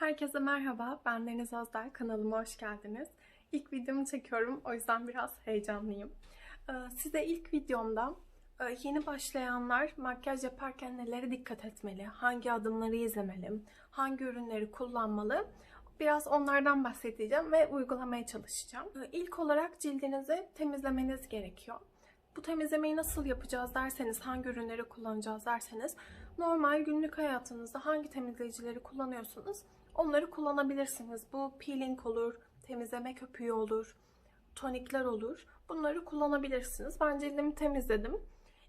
Herkese merhaba, ben Deniz Özdağ. Kanalıma hoş geldiniz. İlk videomu çekiyorum, o yüzden biraz heyecanlıyım. Ee, Size ilk videomda e, yeni başlayanlar makyaj yaparken nelere dikkat etmeli, hangi adımları izlemeli, hangi ürünleri kullanmalı, biraz onlardan bahsedeceğim ve uygulamaya çalışacağım. Ee, İlk olarak cildinizi temizlemeniz gerekiyor. Bu temizlemeyi nasıl yapacağız derseniz, hangi ürünleri kullanacağız derseniz, normal günlük hayatınızda hangi temizleyicileri kullanıyorsanız onları kullanabilirsiniz. Bu peeling olur, temizleme köpüğü olur, tonikler olur. Bunları kullanabilirsiniz. Ben cildimi temizledim.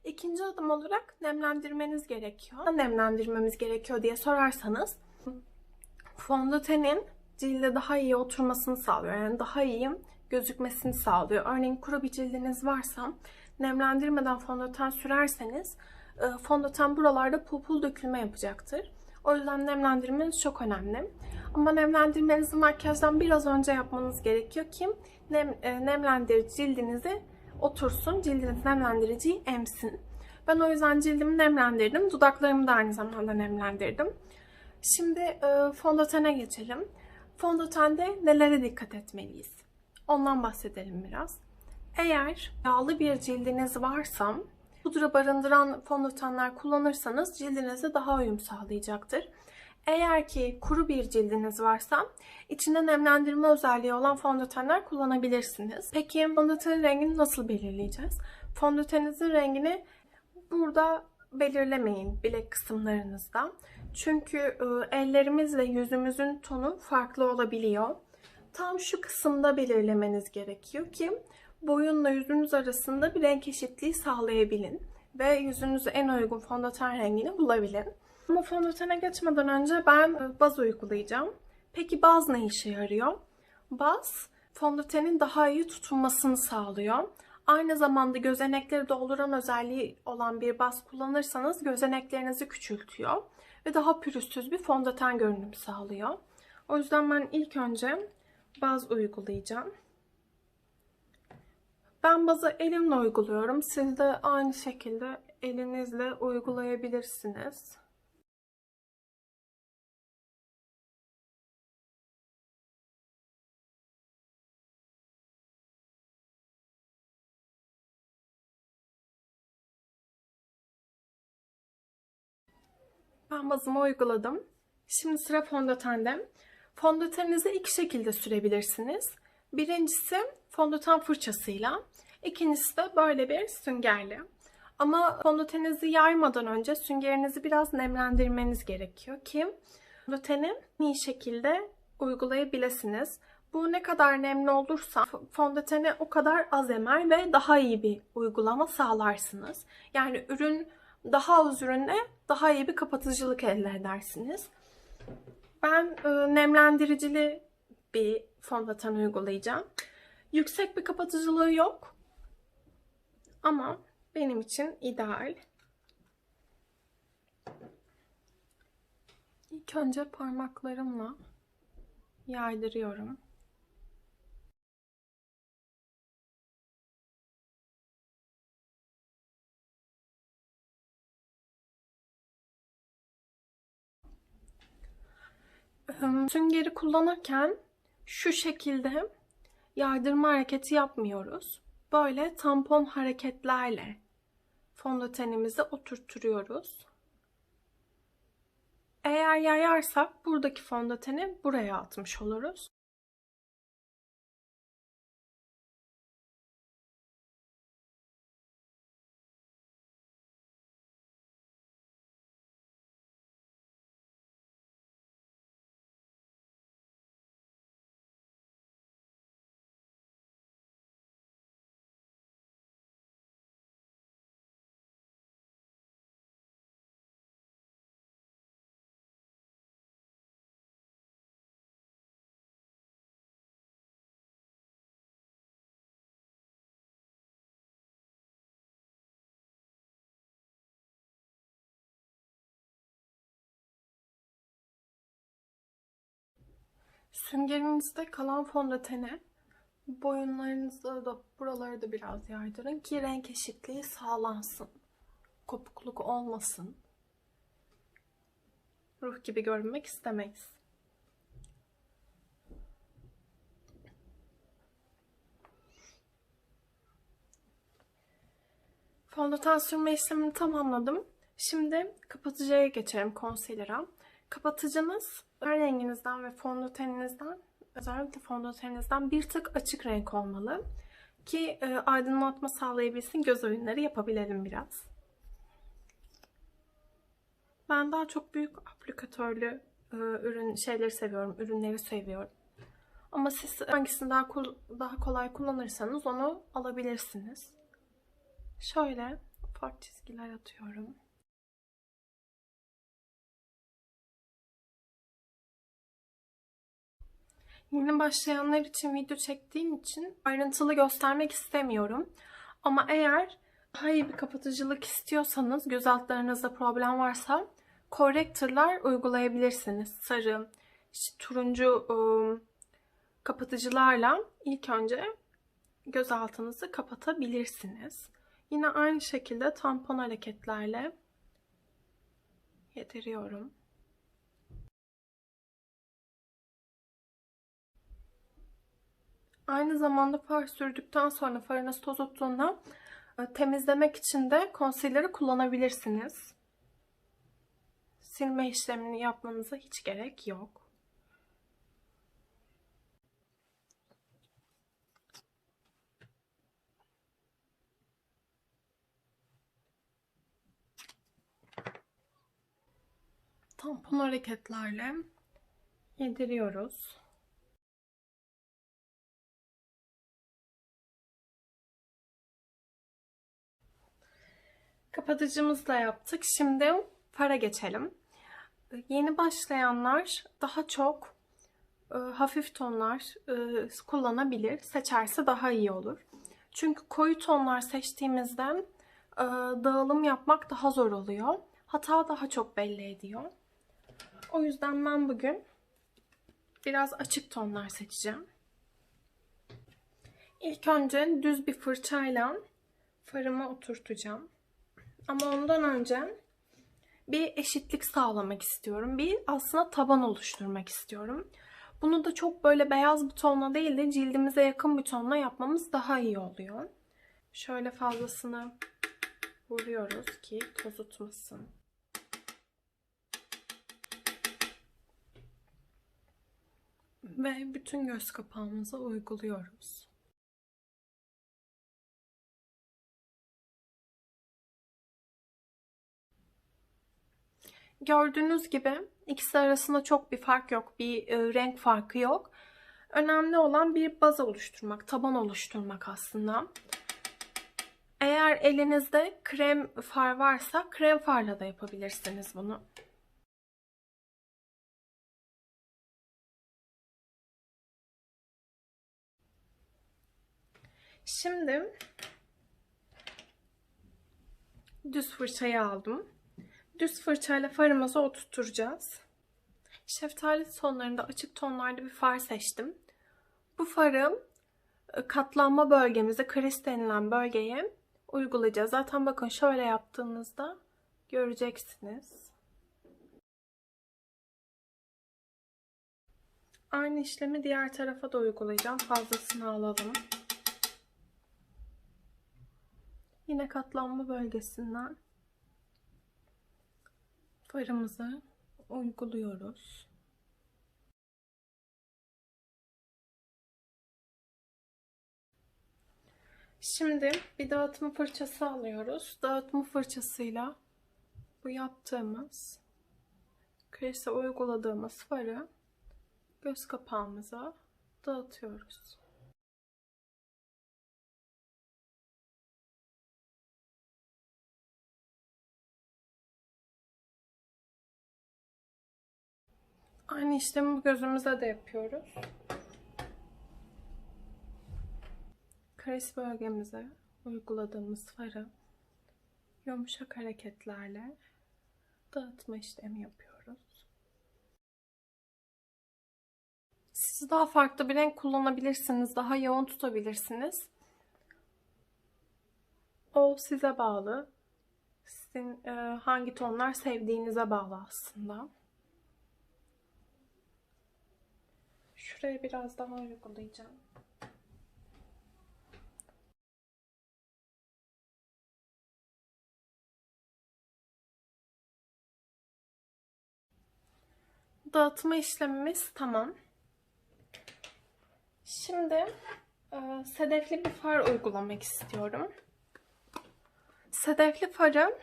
İkinci adım olarak nemlendirmeniz gerekiyor. Nemlendirmemiz gerekiyor diye sorarsanız fondötenin cilde daha iyi oturmasını sağlıyor. Yani daha iyi gözükmesini sağlıyor. Örneğin kuru bir cildiniz varsa nemlendirmeden fondöten sürerseniz e, fondöten buralarda pul pul dökülme yapacaktır. O yüzden nemlendirmeniz çok önemli. Ama nemlendirmenizi makyajdan biraz önce yapmanız gerekiyor ki nem, e, nemlendirici cildinizi otursun, cildiniz nemlendiriciyi emsin. Ben o yüzden cildimi nemlendirdim. Dudaklarımı da aynı zamanda nemlendirdim. Şimdi e, fondötene geçelim. Fondötende nelere dikkat etmeliyiz? Ondan bahsedelim biraz. Eğer yağlı bir cildiniz varsa pudra barındıran fondötenler kullanırsanız cildinize daha uyum sağlayacaktır. Eğer ki kuru bir cildiniz varsa içinde nemlendirme özelliği olan fondötenler kullanabilirsiniz. Peki fondötenin rengini nasıl belirleyeceğiz? Fondöteninizin rengini burada belirlemeyin bilek kısımlarınızda. Çünkü e, ellerimizle yüzümüzün tonu farklı olabiliyor. Tam şu kısımda belirlemeniz gerekiyor ki boyunla yüzünüz arasında bir renk eşitliği sağlayabilin ve yüzünüze en uygun fondöten rengini bulabilin. Ama fondötene geçmeden önce ben e, baz uygulayacağım. Peki baz ne işe yarıyor? Baz fondötenin daha iyi tutunmasını sağlıyor. Aynı zamanda gözenekleri dolduran özelliği olan bir baz kullanırsanız gözeneklerinizi küçültüyor ve daha pürüzsüz bir fondöten görünümü sağlıyor. O yüzden ben ilk önce baz uygulayacağım. Ben bazı elimle uyguluyorum. Siz de aynı şekilde elinizle uygulayabilirsiniz. Ben bazımı uyguladım. Şimdi sıra fondötende. Fondöteninizi iki şekilde sürebilirsiniz. Birincisi fondöten fırçasıyla. İkincisi de böyle bir süngerle. Ama fondöteninizi yaymadan önce süngerinizi biraz nemlendirmeniz gerekiyor ki fondöteni iyi şekilde uygulayabilirsiniz. Bu ne kadar nemli olursa fondöteni o kadar az emer ve daha iyi bir uygulama sağlarsınız. Yani ürün daha az ürünle daha iyi bir kapatıcılık elde edersiniz. Ben e, nemlendiricili bir fondöten uygulayacağım. Yüksek bir kapatıcılığı yok. Ama benim için ideal. İlk önce parmaklarımla yaydırıyorum. Süngeri kullanırken şu şekilde yaydırma hareketi yapmıyoruz. Böyle tampon hareketlerle fondötenimizi oturtturuyoruz. Eğer yayarsak buradaki fondöteni buraya atmış oluruz. Süngerinizde kalan fondöteni boyunlarınızda da buralara da biraz yaydırın ki renk eşitliği sağlansın. Kopukluk olmasın. Ruh gibi görünmek istemeyiz. Fondöten sürme işlemini tamamladım. Şimdi kapatıcıya geçelim konsilera. Kapatıcınız ten renginizden ve fondöteninizden özellikle fondöteninizden bir tık açık renk olmalı. Ki e, aydınlatma sağlayabilsin, göz oyunları yapabilelim biraz. Ben daha çok büyük aplikatörlü e, ürün şeyleri seviyorum, ürünleri seviyorum. Ama siz hangisini daha daha kolay kullanırsanız onu alabilirsiniz. Şöyle ufak çizgiler atıyorum. Yeni başlayanlar için video çektiğim için ayrıntılı göstermek istemiyorum. Ama eğer daha iyi bir kapatıcılık istiyorsanız, göz altlarınızda problem varsa corrector'lar uygulayabilirsiniz. Sarı, işte turuncu ıı, kapatıcılarla ilk önce göz altınızı kapatabilirsiniz. Yine aynı şekilde tampon hareketlerle yediriyorum. Aynı zamanda far sürdükten sonra farınız tozuttuğunda e, temizlemek için de concealer'ı kullanabilirsiniz. Silme işlemini yapmanıza hiç gerek yok. Tampon hareketlerle yediriyoruz. Kapatıcımızı yaptık. Şimdi fara geçelim. Yeni başlayanlar daha çok e, hafif tonlar e, kullanabilir. Seçerse daha iyi olur. Çünkü koyu tonlar seçtiğimizde e, dağılım yapmak daha zor oluyor. Hata daha çok belli ediyor. O yüzden ben bugün biraz açık tonlar seçeceğim. İlk önce düz bir fırçayla farımı oturtacağım. Ama ondan önce bir eşitlik sağlamak istiyorum. Bir aslında taban oluşturmak istiyorum. Bunu da çok böyle beyaz bir tonla değil de cildimize yakın bir tonla yapmamız daha iyi oluyor. Şöyle fazlasını vuruyoruz ki tozutmasın. Ve bütün göz kapağımıza uyguluyoruz. Gördüğünüz gibi ikisi arasında çok bir fark yok. Bir e, renk farkı yok. Önemli olan bir baz oluşturmak, taban oluşturmak aslında. Eğer elinizde krem far varsa krem farla da yapabilirsiniz bunu. Şimdi düz fırçayı aldım. Düz fırçayla farımızı oturtacağız. Şeftali tonlarında açık tonlarda bir far seçtim. Bu farı e, katlanma bölgemize, kriz denilen bölgeye uygulayacağız. Zaten bakın şöyle yaptığınızda göreceksiniz. Aynı işlemi diğer tarafa da uygulayacağım. Fazlasını alalım. Yine katlanma bölgesinden farımızı uyguluyoruz. Şimdi bir dağıtma fırçası alıyoruz. Dağıtma fırçasıyla bu yaptığımız krese uyguladığımız farı göz kapağımıza dağıtıyoruz. Aynı işlemi bu gözümüze de yapıyoruz. Kares bölgemize uyguladığımız farı yumuşak hareketlerle dağıtma işlemi yapıyoruz. Siz daha farklı bir renk kullanabilirsiniz. Daha yoğun tutabilirsiniz. O size bağlı. Sizin e, hangi tonlar sevdiğinize bağlı aslında. Şuraya biraz daha uygulayacağım. Dağıtma işlemimiz tamam. Şimdi e, sedefli bir far uygulamak istiyorum. Sedefli farı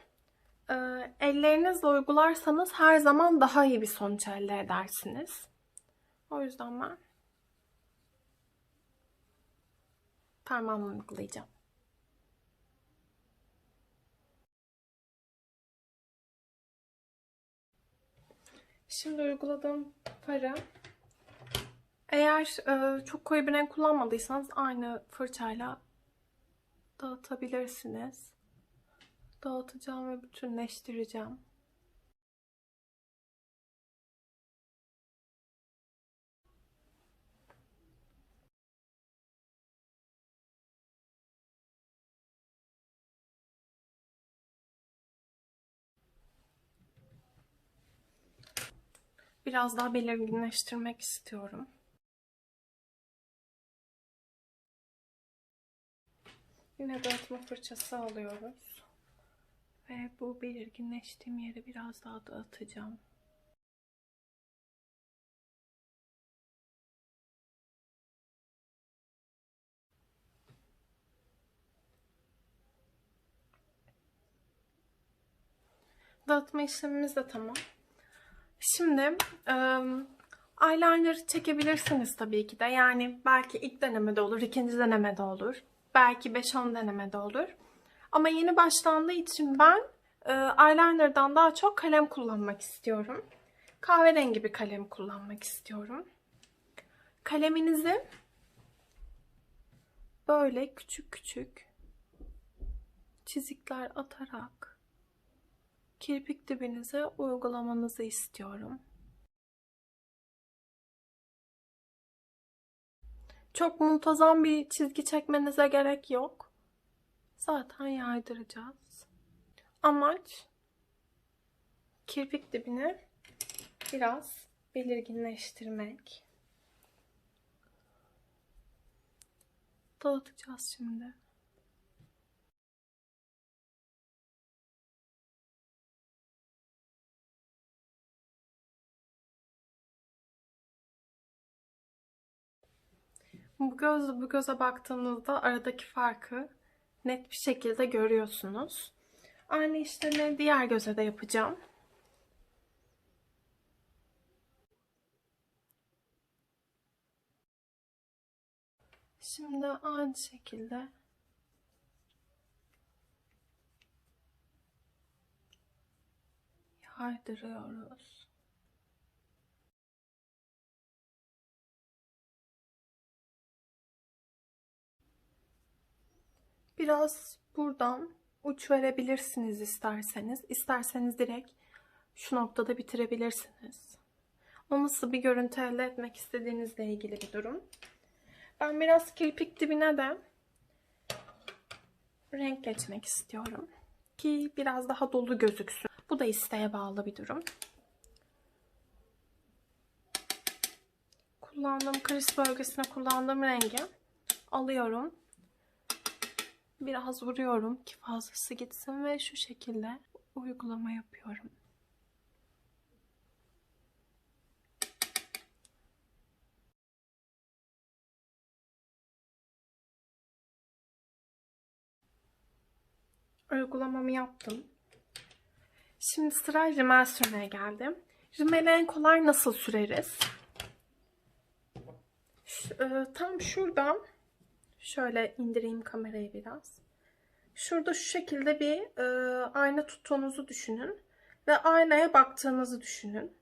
e, ellerinizle uygularsanız her zaman daha iyi bir sonuç elde edersiniz. O yüzden ben parmağımla uygulayacağım. Şimdi uyguladığım farı eğer e, çok koyu bir renk kullanmadıysanız aynı fırçayla dağıtabilirsiniz. Dağıtacağım ve bütünleştireceğim. Biraz daha belirginleştirmek istiyorum. Yine dağıtma fırçası alıyoruz. Ve bu belirginleştiğim yeri biraz daha dağıtacağım. Dağıtma işlemimiz de tamam. Şimdi ıı, eyeliner çekebilirsiniz tabii ki de. Yani belki ilk denemede olur, ikinci denemede olur. Belki 5-10 denemede olur. Ama yeni başlandığı için ben e, eyeliner'dan daha çok kalem kullanmak istiyorum. Kahverengi bir kalem kullanmak istiyorum. Kaleminizi böyle küçük küçük çizikler atarak kirpik dibinize uygulamanızı istiyorum. Çok muntazam bir çizgi çekmenize gerek yok. Zaten yaydıracağız. Amaç kirpik dibini biraz belirginleştirmek. Dağıtacağız şimdi. Bu gözle bu göze baktığınızda aradaki farkı net bir şekilde görüyorsunuz. Aynı işlemi diğer göze de yapacağım. Şimdi aynı şekilde yaydırıyoruz. Biraz buradan uç verebilirsiniz isterseniz. İsterseniz direkt şu noktada bitirebilirsiniz. O nasıl bir görüntü elde etmek istediğinizle ilgili bir durum. Ben biraz kirpik dibine de renk geçmek istiyorum. Ki biraz daha dolu gözüksün. Bu da isteğe bağlı bir durum. Kullandığım kriz bölgesine kullandığım rengi alıyorum biraz vuruyorum ki fazlası gitsin ve şu şekilde uygulama yapıyorum. Uygulamamı yaptım. Şimdi sıra rimel sürmeye geldim. Rimeli en kolay nasıl süreriz? E, tam şuradan Şöyle indireyim kamerayı biraz. Şurada şu şekilde bir e, ayna tuttuğunuzu düşünün. Ve aynaya baktığınızı düşünün.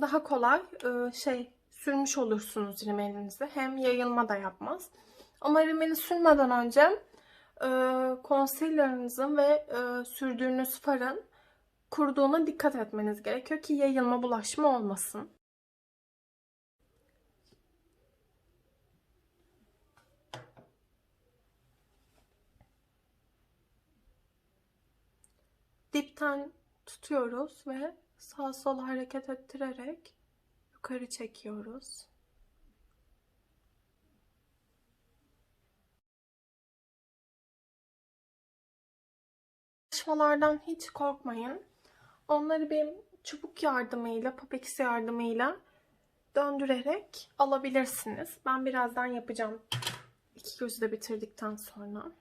Daha kolay e, şey sürmüş olursunuz rimelinizi. Hem yayılma da yapmaz. Ama rimeli sürmeden önce e, concealer'ınızın ve e, sürdüğünüz farın kuruduğuna dikkat etmeniz gerekiyor ki yayılma bulaşma olmasın. Dipten tutuyoruz ve sağ sol hareket ettirerek yukarı çekiyoruz. Çalışmalardan hiç korkmayın. Onları bir çubuk yardımıyla, Papex yardımıyla döndürerek alabilirsiniz. Ben birazdan yapacağım. İki gözü de bitirdikten sonra.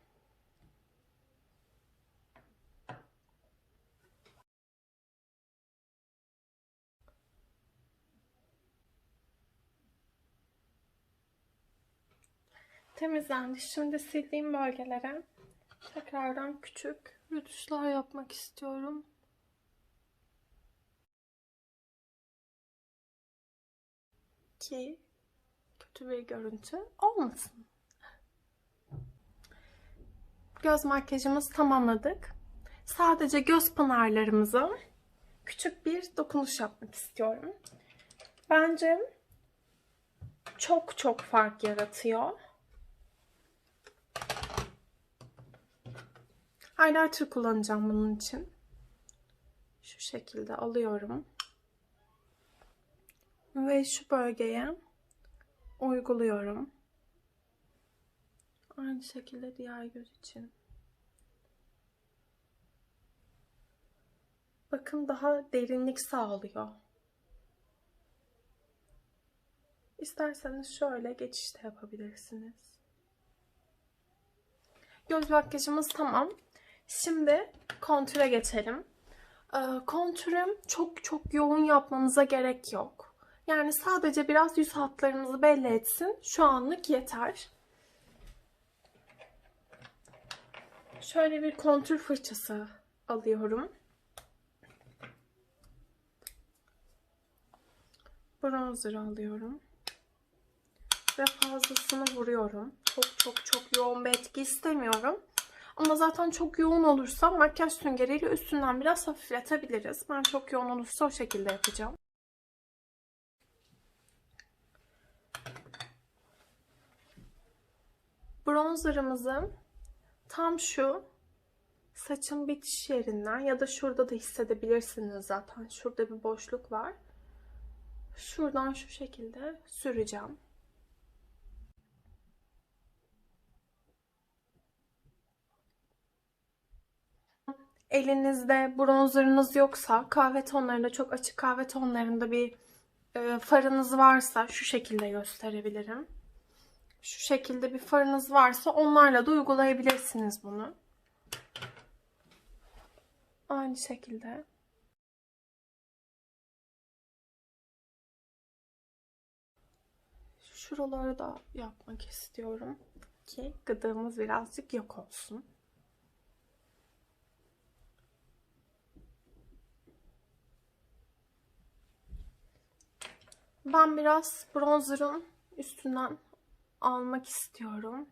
Temizlendi. Şimdi sildiğim bölgelere tekrardan küçük rütuşlar yapmak istiyorum. Ki kötü bir görüntü olmasın. Göz makyajımızı tamamladık. Sadece göz pınarlarımıza küçük bir dokunuş yapmak istiyorum. Bence çok çok fark yaratıyor. Highlighter kullanacağım bunun için. Şu şekilde alıyorum. Ve şu bölgeye uyguluyorum. Aynı şekilde diğer göz için. Bakın daha derinlik sağlıyor. İsterseniz şöyle geçişte yapabilirsiniz. Göz makyajımız tamam. Şimdi kontüre geçelim. Ee, kontürüm çok çok yoğun yapmanıza gerek yok. Yani sadece biraz yüz hatlarımızı belli etsin. Şu anlık yeter. Şöyle bir kontür fırçası alıyorum. Bronzer alıyorum. Ve fazlasını vuruyorum. Çok çok çok yoğun bir etki istemiyorum. Ama zaten çok yoğun olursa makyaj süngeriyle üstünden biraz hafifletebiliriz. Ben çok yoğun olursa o şekilde yapacağım. Bronzerımızı tam şu saçın bitiş yerinden ya da şurada da hissedebilirsiniz zaten. Şurada bir boşluk var. Şuradan şu şekilde süreceğim. Elinizde bronzerınız yoksa kahve tonlarında çok açık kahve tonlarında bir e, farınız varsa şu şekilde gösterebilirim. Şu şekilde bir farınız varsa onlarla da uygulayabilirsiniz bunu. Aynı şekilde. Şuraları da yapmak istiyorum ki gıdığımız birazcık yok olsun. Ben biraz bronzerın üstünden almak istiyorum.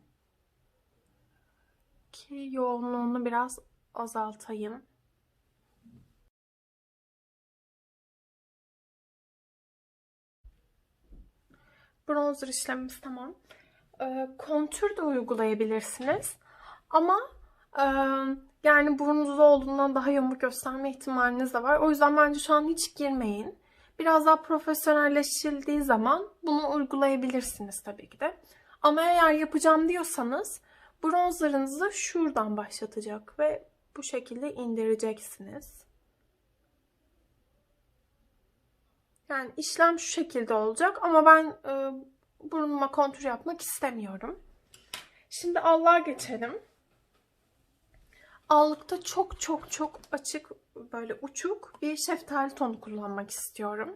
Ki yoğunluğunu biraz azaltayım. Bronzer işlemimiz tamam. Ee, kontür de uygulayabilirsiniz. Ama e, yani burnunuz olduğundan daha yamuk gösterme ihtimaliniz de var. O yüzden bence şu an hiç girmeyin. Biraz daha profesyonelleştirildiği zaman bunu uygulayabilirsiniz tabii ki de. Ama eğer yapacağım diyorsanız bronzerınızı şuradan başlatacak ve bu şekilde indireceksiniz. Yani işlem şu şekilde olacak ama ben e, burnuma kontür yapmak istemiyorum. Şimdi allığa geçelim. Allıkta çok çok çok açık böyle uçuk bir şeftali tonu kullanmak istiyorum.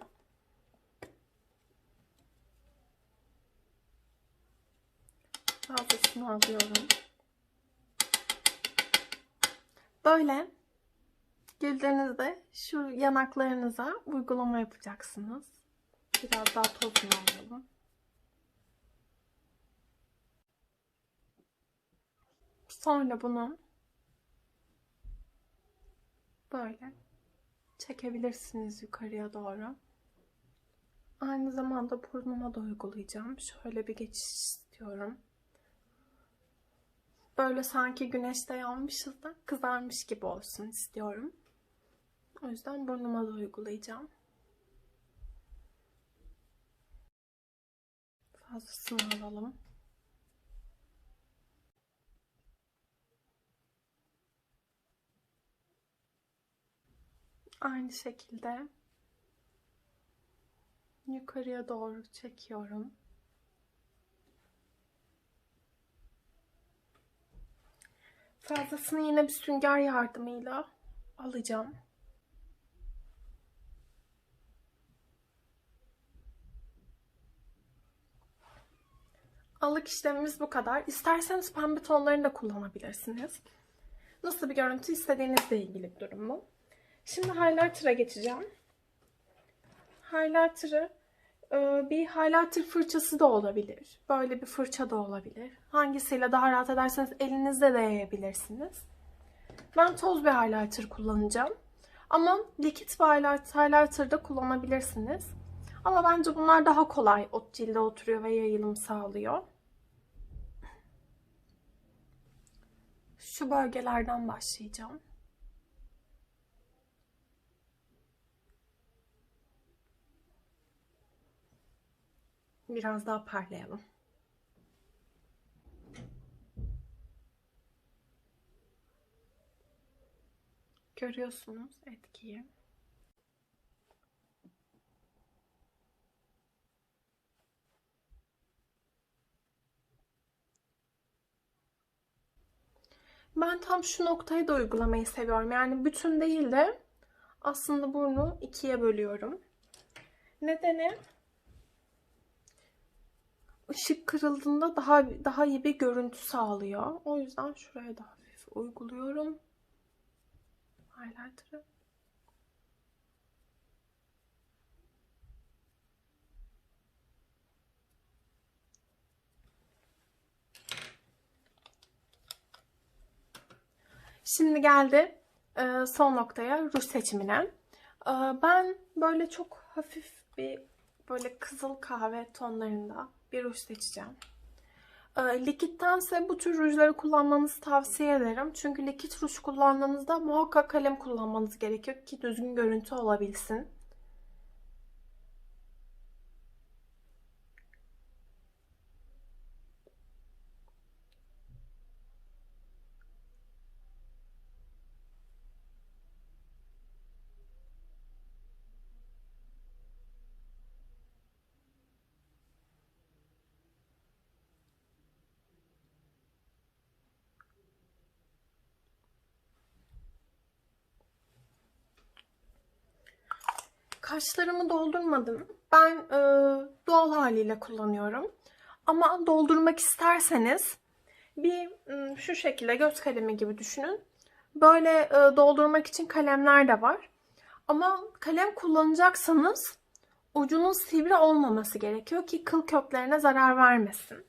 Fazlasını alıyorum. Böyle Güldüğünüzde şu yanaklarınıza uygulama yapacaksınız. Biraz daha tozunu alalım. Sonra bunu böyle çekebilirsiniz yukarıya doğru. Aynı zamanda burnuma da uygulayacağım. Şöyle bir geçiş istiyorum. Böyle sanki güneşte yanmışız da kızarmış gibi olsun istiyorum. O yüzden burnuma da uygulayacağım. Fazlasını alalım. Aynı şekilde yukarıya doğru çekiyorum. Fazlasını yine bir sünger yardımıyla alacağım. Alık işlemimiz bu kadar. İsterseniz pembe tonlarını da kullanabilirsiniz. Nasıl bir görüntü istediğinizle ilgili bir durum bu. Şimdi highlighter'a geçeceğim. Highlighter'ı e, bir highlighter fırçası da olabilir. Böyle bir fırça da olabilir. Hangisiyle daha rahat ederseniz elinizde de yayabilirsiniz. Ben toz bir highlighter kullanacağım. Ama likit bir highlighter, da kullanabilirsiniz. Ama bence bunlar daha kolay o cilde oturuyor ve yayılım sağlıyor. Şu bölgelerden başlayacağım. Biraz daha parlayalım. Görüyorsunuz etkiyi. Ben tam şu noktayı da uygulamayı seviyorum. Yani bütün değil de aslında burnu ikiye bölüyorum. Nedeni ışık kırıldığında daha daha iyi bir görüntü sağlıyor. O yüzden şuraya da hafif uyguluyorum. Highlighter'ı. Şimdi geldi e, son noktaya ruj seçimine. E, ben böyle çok hafif bir böyle kızıl kahve tonlarında bir ruj seçeceğim. E, likittense bu tür rujları kullanmanızı tavsiye ederim. Çünkü likit ruj kullandığınızda muhakkak kalem kullanmanız gerekiyor ki düzgün görüntü olabilsin. Kaşlarımı doldurmadım. Ben e, doğal haliyle kullanıyorum. Ama doldurmak isterseniz bir şu şekilde göz kalemi gibi düşünün. Böyle e, doldurmak için kalemler de var. Ama kalem kullanacaksanız ucunun sivri olmaması gerekiyor ki kıl köklerine zarar vermesin.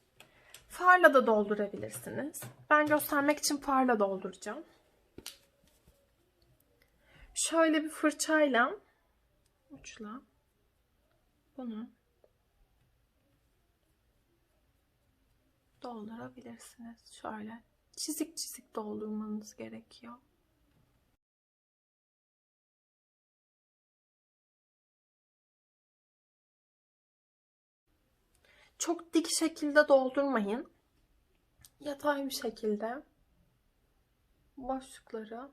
Farla da doldurabilirsiniz. Ben göstermek için farla dolduracağım. Şöyle bir fırçayla uçla bunu doldurabilirsiniz. Şöyle çizik çizik doldurmanız gerekiyor. Çok dik şekilde doldurmayın. Yatay bir şekilde boşlukları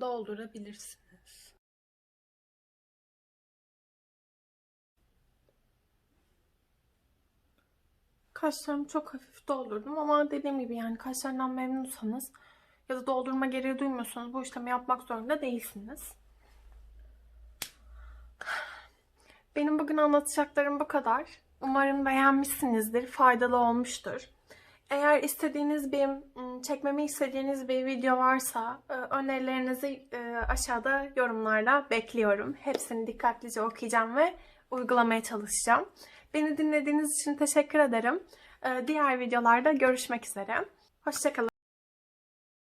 doldurabilirsiniz. Kaşlarımı çok hafif doldurdum ama dediğim gibi yani kaşlarından memnunsanız ya da doldurma gereği duymuyorsanız bu işlemi yapmak zorunda değilsiniz. Benim bugün anlatacaklarım bu kadar. Umarım beğenmişsinizdir, faydalı olmuştur. Eğer istediğiniz bir, çekmemi istediğiniz bir video varsa e, önerilerinizi e, aşağıda yorumlarla bekliyorum. Hepsini dikkatlice okuyacağım ve uygulamaya çalışacağım. Beni dinlediğiniz için teşekkür ederim. E, Diğer videolarda görüşmek üzere. Hoşçakalın.